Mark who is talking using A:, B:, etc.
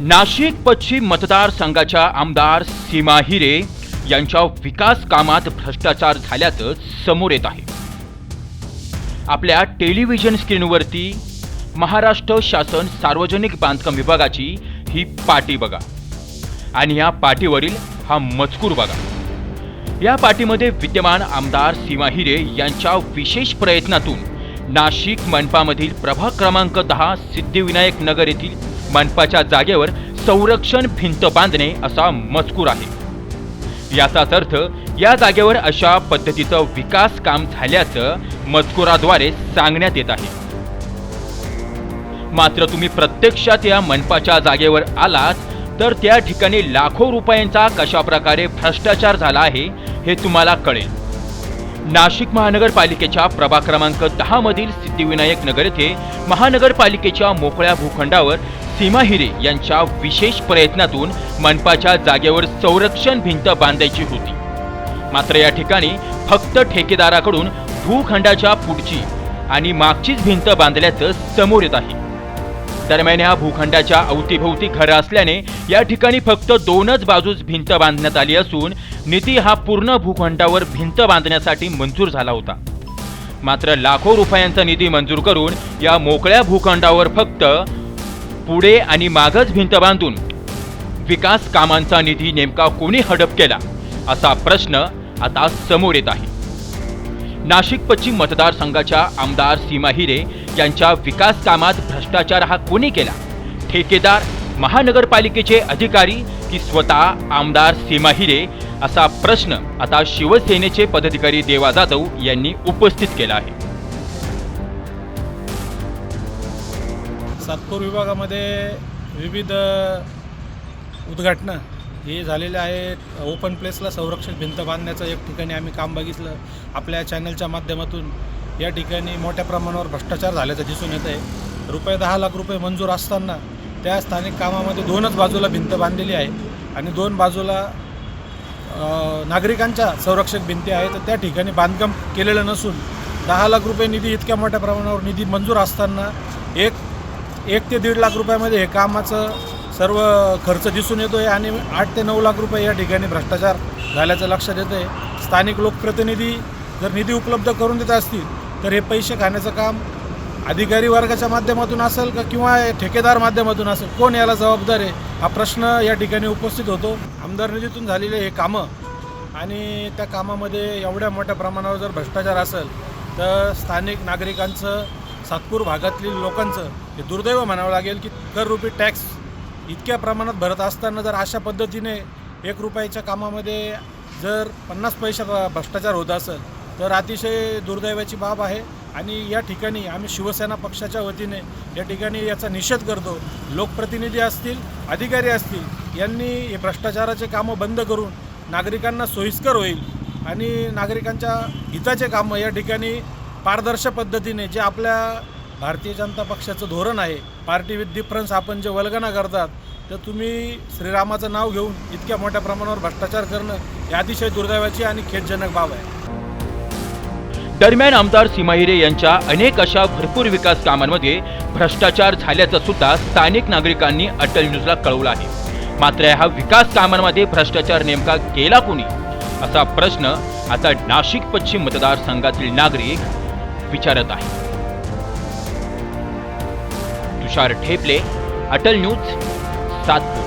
A: नाशिक पश्चिम मतदारसंघाच्या आमदार सीमा हिरे यांच्या विकास कामात भ्रष्टाचार झाल्याचं समोर येत आहे. आपल्या टेलिव्हिजन स्क्रीनवरती महाराष्ट्र शासन सार्वजनिक बांधकाम विभागाची ही पाटी बघा आणि या पाटीवरील हा मजकूर बघा. या पाटीमध्ये विद्यमान आमदार सीमा हिरे यांच्या विशेष प्रयत्नातून नाशिक मनपामधील प्रभाग क्रमांक दहा सिद्धिविनायक नगर येथील मनपाच्या जागेवर संरक्षण भिंत बांधणे असा मजकूर आहे. याचाच अर्थ या जागेवर अशा पद्धतीचं विकास काम झाल्याचं मजकुराद्वारे सांगण्यात येत आहे. मात्र तुम्ही प्रत्यक्षात या मनपाच्या जागेवर आलात तर त्या ठिकाणी लाखो रुपयांचा कशा प्रकारे भ्रष्टाचार झाला आहे हे तुम्हाला कळेल. नाशिक महानगरपालिकेच्या प्रभाग क्रमांक दहा मधील सिद्धिविनायक नगर येथे महानगरपालिकेच्या मोकळ्या भूखंडावर सीमा हिरे यांच्या विशेष प्रयत्नातून मनपाच्या जागेवर संरक्षण भिंत बांधायची होती. मात्र या ठिकाणी फक्त ठेकेदाराकडून भूखंडाच्या पुढची आणि मागचीच भिंत बांधल्याचं समोर येत आहे. दरम्यान ह्या भूखंडाच्या अवतीभोवती घरं असल्याने या ठिकाणी फक्त दोनच बाजूस भिंत बांधण्यात आली असून निधी हा पूर्ण भूखंडावर भिंत बांधण्यासाठी मंजूर झाला होता. मात्र लाखो रुपयांचा निधी मंजूर करून या मोकळ्या भूखंडावर फक्त पुढे आणि मागच भिंत बांधून विकास कामांचा निधी नेमका कोणी हडप केला असा प्रश्न आता समोर येत आहे. नाशिक पश्चिम मतदारसंघाच्या आमदार सीमा हिरे यांच्या विकास कामात भ्रष्टाचार हा कोणी केला? ठेकेदार महानगरपालिकेचे अधिकारी की स्वतः आमदार सीमा हिरे असा प्रश्न आता शिवसेनेचे पदाधिकारी देवा जाधव यांनी उपस्थित केला आहे.
B: सातपूर विभागामध्ये विविध उद्घाटनं हे झालेले आहेत. ओपन प्लेसला संरक्षण भिंत बांधण्याचं एक ठिकाणी आम्ही काम बघितलं. आपल्या चॅनलच्या माध्यमातून या ठिकाणी मोठ्या प्रमाणावर भ्रष्टाचार झाल्याचं दिसून येत आहे रुपये दहा लाख रुपये मंजूर असताना त्या स्थानिक कामामध्ये दोनच बाजूला भिंत बांधलेली आहे आणि दोन बाजूला नागरिकांच्या संरक्षक भिंती आहेत. तर त्या ठिकाणी बांधकाम केलेलं नसून दहा लाख रुपये निधी इतक्या मोठ्या प्रमाणावर निधी मंजूर असताना एक एक ते दीड लाख रुपयामध्ये हे कामाचं सर्व खर्च दिसून येतो आहे आणि आठ ते नऊ लाख रुपये या ठिकाणी भ्रष्टाचार झाल्याचं लक्षात येतं आहे स्थानिक लोकप्रतिनिधी जर निधी उपलब्ध करून देत असतील तर हे पैसे खाण्याचं काम अधिकारी वर्गाच्या माध्यमातून असेल का किंवा ठेकेदार माध्यमातून असेल? कोण याला जबाबदार आहे? हा प्रश्न या ठिकाणी उपस्थित होतो. आमदार निधीतून झालेले हे कामं आणि त्या कामामध्ये एवढ्या मोठ्या प्रमाणावर जर भ्रष्टाचार असेल तर स्थानिक नागरिकांचं सातपूर भागातील लोकांचं हे दुर्दैव म्हणावं लागेल की कर रुपी टॅक्स इतक्या प्रमाणात भरत असताना जर अशा पद्धतीने एक रुपयाच्या कामामध्ये जर पन्नास पैसे भ्रष्टाचार होत असेल तर अतिशय दुर्दैवाची बाब आहे. आणि या ठिकाणी आम्ही शिवसेना पक्षाच्या वतीने या ठिकाणी याचा निषेध करतो. लोकप्रतिनिधी असतील अधिकारी असतील यांनी हे भ्रष्टाचाराचे कामं बंद करून नागरिकांना सोयीस्कर होईल आणि नागरिकांच्या हिताचे कामं या ठिकाणी पारदर्शक पद्धतीने जे आपल्या भारतीय जनता पक्षाचं धोरण आहे पार्टी विथ डिफरन्स आपण जे वल्गना करतात तर तुम्ही श्रीरामाचं नाव घेऊन इतक्या मोठ्या प्रमाणावर भ्रष्टाचार करणं हे अतिशय दुर्दैवाची आणि खेदजनक बाब आहे.
A: दरम्यान आमदार सीमा हिरे यांच्या अनेक अशा भरपूर विकास कामांमध्ये भ्रष्टाचार झाल्याचं सुद्धा स्थानिक नागरिकांनी अटल न्यूजला कळवलं आहे. मात्र ह्या विकास कामांमध्ये भ्रष्टाचार नेमका केला कोणी? असा प्रश्न आता नाशिक पश्चिम मतदारसंघातील नागरिक विचारत आहे. तुषार ठेपले अटल न्यूज सातपूर.